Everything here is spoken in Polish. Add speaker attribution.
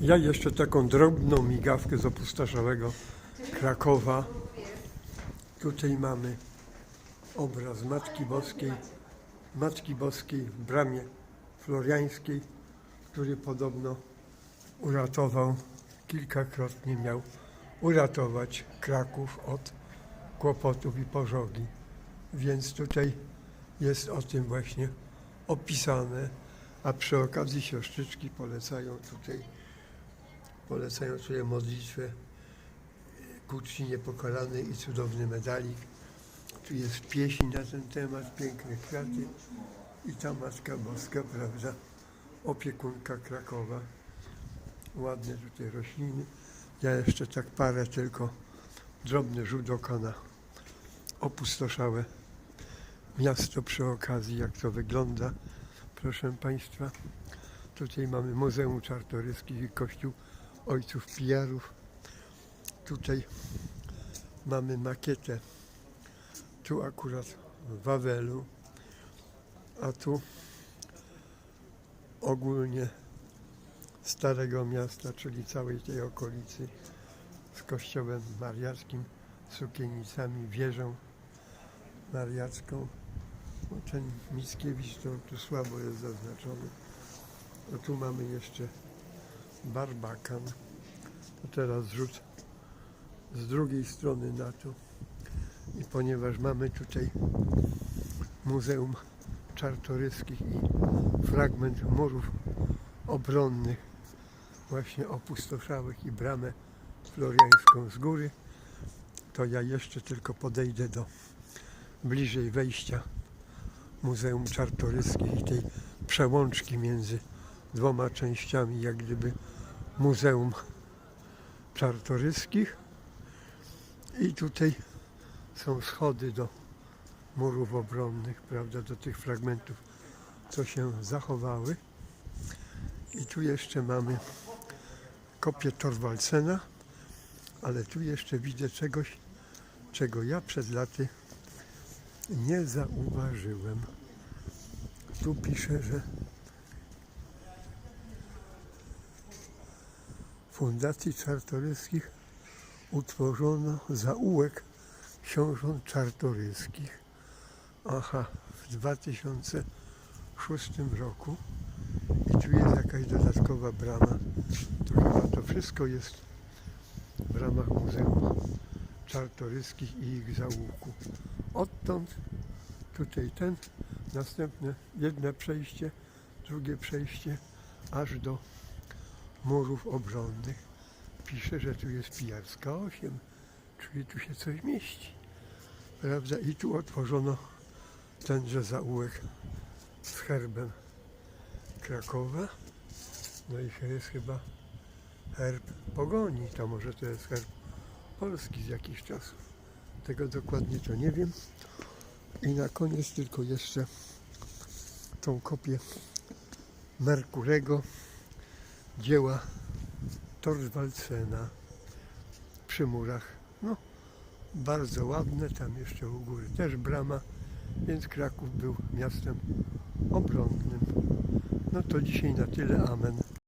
Speaker 1: Ja jeszcze taką drobną migawkę z opustoszałego Krakowa. Tutaj mamy obraz Matki Boskiej, Matki Boskiej w bramie floriańskiej, który podobno uratował, kilkakrotnie miał uratować Kraków od kłopotów i pożogi. Więc tutaj jest o tym właśnie opisane, a przy okazji siostrzyczki polecają tutaj, polecają tutaj modlitwę ku czci niepokalanej i cudowny medalik. Tu jest pieśń na ten temat, piękne kwiaty i ta Matka Boska, prawda, opiekunka Krakowa. Ładne tutaj rośliny. Ja jeszcze tak parę tylko drobny rzut oka na opustoszałe miasto przy okazji, jak to wygląda. Proszę Państwa, tutaj mamy Muzeum Czartoryskich i Kościół Ojców Pijarów. Tutaj mamy makietę, tu akurat w Wawelu, a tu ogólnie Starego Miasta, czyli całej tej okolicy z kościołem mariackim, sukienicami, wieżą mariacką. No, ten Mickiewicz to tu słabo jest zaznaczony. No tu mamy jeszcze Barbakan. To teraz rzut z drugiej strony na to. I ponieważ mamy tutaj Muzeum Czartoryskich i fragment murów obronnych, właśnie opustoszałych i bramę floriańską z góry, to ja jeszcze tylko podejdę do bliżej wejścia Muzeum Czartoryskich i tej przełączki między dwoma częściami, jak gdyby Muzeum Czartoryskich. I tutaj są schody do murów obronnych, prawda, do tych fragmentów, co się zachowały. I tu jeszcze mamy kopię Torwaldsena, ale tu jeszcze widzę czegoś, czego ja przed laty nie zauważyłem. Tu pisze, że Fundacji Czartoryskich utworzono zaułek książąt czartoryskich. Aha, w 2006 roku. I tu jest jakaś dodatkowa brama. To chyba to wszystko jest w ramach Muzeum Czartoryskich i ich zaułku. Odtąd tutaj ten, następne jedno przejście, drugie przejście, aż do murów obronnych. Pisze, że tu jest Pijarska 8, czyli tu się coś mieści. Prawda? I tu otworzono tenże zaułek z herbem Krakowa. No i jest chyba herb Pogoni. To może to jest herb Polski z jakichś czasów. Tego dokładnie to nie wiem. I na koniec tylko jeszcze tą kopię Merkurego dzieła Torwaldsena przy murach. No, bardzo ładne, tam jeszcze u góry też brama, więc Kraków był miastem obronnym. No to dzisiaj na tyle, amen.